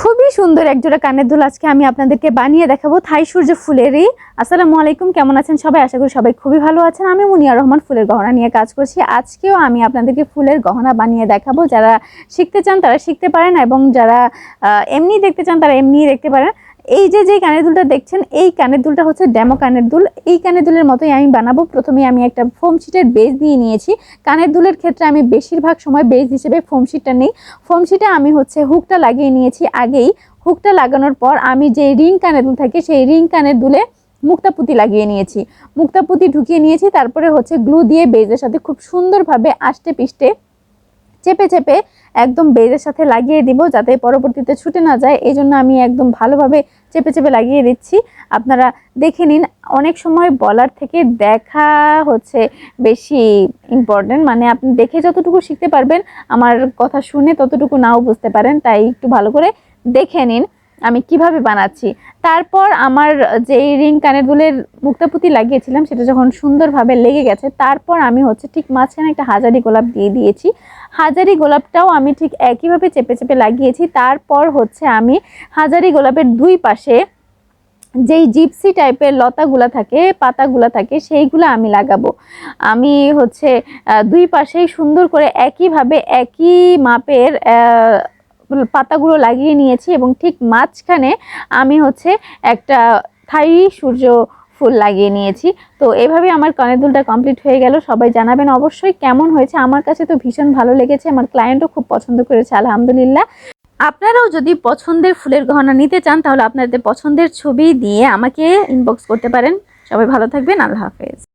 খুবই সুন্দর একজোড়া কানের দুল আজকে আমি আপনাদেরকে বানিয়ে দেখাবো থাই সূর্য ফুলেরই। আসসালামু আলাইকুম, কেমন আছেন সবাই? আশা করি সবাই খুবই ভালো আছেন। আমি মুনিয়া রহমান, ফুলের গহনা নিয়ে কাজ করছি। আজকেও আমি আপনাদেরকে ফুলের গহনা বানিয়ে দেখাবো। যারা শিখতে চান তারা শিখতে পারেন এবং যারা এমনি দেখতে চান তারা এমনি দেখতে পারেন। এই যে যে কানের দুলটা দেখছেন, এই কানের দুলটা হচ্ছে ডেমো কানের দুল। এই কানের দুলের মতোই আমি বানাবো। প্রথমে আমি একটা ফোম শিটের বেজ দিয়ে নিয়েছি। কানের দুলের ক্ষেত্রে আমি বেশিরভাগ সময় বেজ হিসেবে ফোম শিটটা নিই। ফোম শিটে আমি হচ্ছে হুকটা লাগিয়ে নিয়েছি আগেই। হুকটা লাগানোর পর আমি যে রিং কানের দুল থাকে, সেই রিং কানের দুলে মুক্তা পুঁতি লাগিয়ে নিয়েছি। মুক্তা পুঁতি ঢুকিয়ে নিয়েছি, তারপরে হচ্ছে গ্লু দিয়ে বেজের সাথে খুব সুন্দরভাবে আষ্টে পিষ্টে চেপে চেপে একদম বেজের সাথে লাগিয়ে দিব, যাতে পরবর্তীতে ছুটে না যায়। এই জন্য আমি একদম ভালোভাবে চেপে চেপে লাগিয়ে দিচ্ছি। আপনারা দেখে নিন, অনেক সময় বলার থেকে দেখা হচ্ছে বেশি ইম্পর্টেন্ট মানে আপনি দেখে যতটুকু শিখতে পারবেন, আমার কথা শুনে ততটুকু নাও বুঝতে পারেন, তাই একটু ভালো করে দেখে নিন। আমি কীভাবে বানাচ্ছি। তারপর আমার যে রিং কানের দুলের মুক্তাপুতি লাগিয়েছিলাম, সেটা যখন সুন্দরভাবে লেগে গেছে, তারপর আমি হচ্ছে ঠিক মাঝখানে একটা হাজারি গোলাপ দিয়ে দিয়েছি। হাজারি গোলাপটাও আমি ঠিক একইভাবে চেপে চেপে লাগিয়েছি। তারপর হচ্ছে আমি হাজারি গোলাপের দুই পাশে যেই জিপসি টাইপের লতাগুলা থাকে, পাতাগুলা থাকে, সেইগুলো আমি লাগাবো। আমি হচ্ছে দুই পাশেই সুন্দর করে একইভাবে একই মাপের পাতাগুলো লাগিয়ে নিয়েছি এবং ঠিক মাঝখানে আমি হচ্ছে একটা থাই সূর্য ফুল লাগিয়ে নিয়েছি। তো এভাবে আমার কানের দুলটা কমপ্লিট হয়ে গেল। সবাই জানাবেন অবশ্যই কেমন হয়েছে। আমার কাছে তো ভীষণ ভালো লেগেছে। আমার ক্লায়েন্টও খুব পছন্দ করেছে, আলহামদুলিল্লাহ। আপনারাও যদি পছন্দের ফুলের গহনা নিতে চান, তাহলে আপনাদের পছন্দের ছবি দিয়ে আমাকে ইনবক্স করতে পারেন। সবাই ভালো থাকবেন। আল্লাহ হাফেজ।